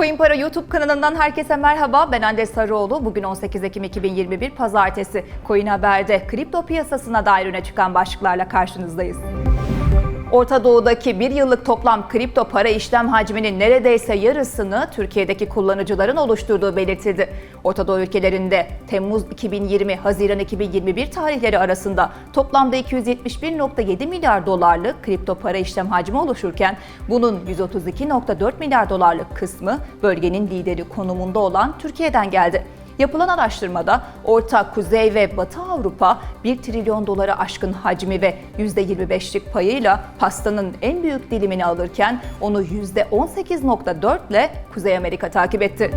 Coin Para YouTube kanalından herkese merhaba. Ben Hande Sarıoğlu. Bugün 18 Ekim 2021 Pazartesi. Coin Haber'de kripto piyasasına dair öne çıkan başlıklarla karşınızdayız. Orta Doğu'daki bir yıllık toplam kripto para işlem hacminin neredeyse yarısını Türkiye'deki kullanıcıların oluşturduğu belirtildi. Orta Doğu ülkelerinde Temmuz 2020 Haziran 2021 tarihleri arasında toplamda 271.7 milyar dolarlık kripto para işlem hacmi oluşurken bunun 132.4 milyar dolarlık kısmı bölgenin lideri konumunda olan Türkiye'den geldi. Yapılan araştırmada Orta, Kuzey ve Batı Avrupa 1 trilyon dolara aşkın hacmi ve %25'lik payıyla pastanın en büyük dilimini alırken onu %18.4 ile Kuzey Amerika takip etti.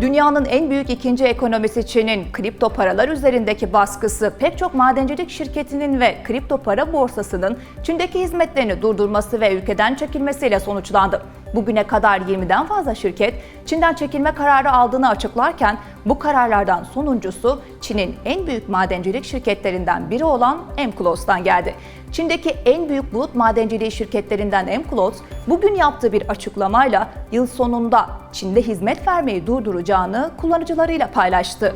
Dünyanın en büyük ikinci ekonomisi Çin'in kripto paralar üzerindeki baskısı pek çok madencilik şirketinin ve kripto para borsasının Çin'deki hizmetlerini durdurması ve ülkeden çekilmesiyle sonuçlandı. Bugüne kadar 20'den fazla şirket Çin'den çekilme kararı aldığını açıklarken bu kararlardan sonuncusu Çin'in en büyük madencilik şirketlerinden biri olan Emclos'tan geldi. Çin'deki en büyük bulut madenciliği şirketlerinden Emclos bugün yaptığı bir açıklamayla yıl sonunda Çin'de hizmet vermeyi durduracağını kullanıcılarıyla paylaştı.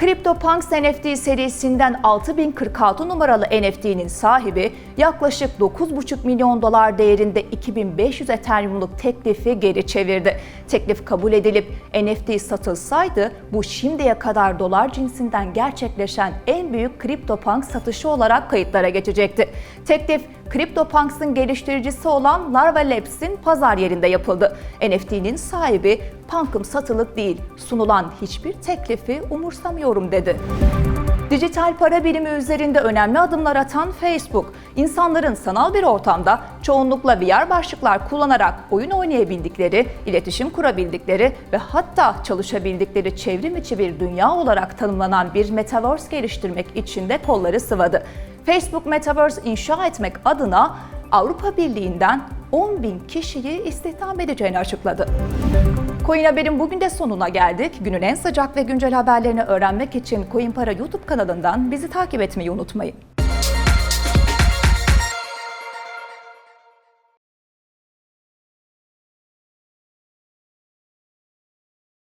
CryptoPunks NFT serisinden 6046 numaralı NFT'nin sahibi yaklaşık 9,5 milyon dolar değerinde 2500 Ethereum'luk teklifi geri çevirdi. Teklif kabul edilip NFT satılsaydı bu şimdiye kadar dolar cinsinden gerçekleşen en büyük CryptoPunk satışı olarak kayıtlara geçecekti. Teklif CryptoPunks'ın geliştiricisi olan Larva Labs'in pazar yerinde yapıldı. NFT'nin sahibi Punk'ım satılık değil, sunulan hiçbir teklifi umursamıyorum dedi. Dijital para birimi üzerinde önemli adımlar atan Facebook, insanların sanal bir ortamda çoğunlukla VR başlıklar kullanarak oyun oynayabildikleri, iletişim kurabildikleri ve hatta çalışabildikleri çevrim içi bir dünya olarak tanımlanan bir metaverse geliştirmek için de kolları sıvadı. Facebook Metaverse inşa etmek adına Avrupa Birliği'nden 10 bin kişiyi istihdam edeceğini açıkladı. Coin Haber'in bugün de sonuna geldik. Günün en sıcak ve güncel haberlerini öğrenmek için Coin Para YouTube kanalından bizi takip etmeyi unutmayın.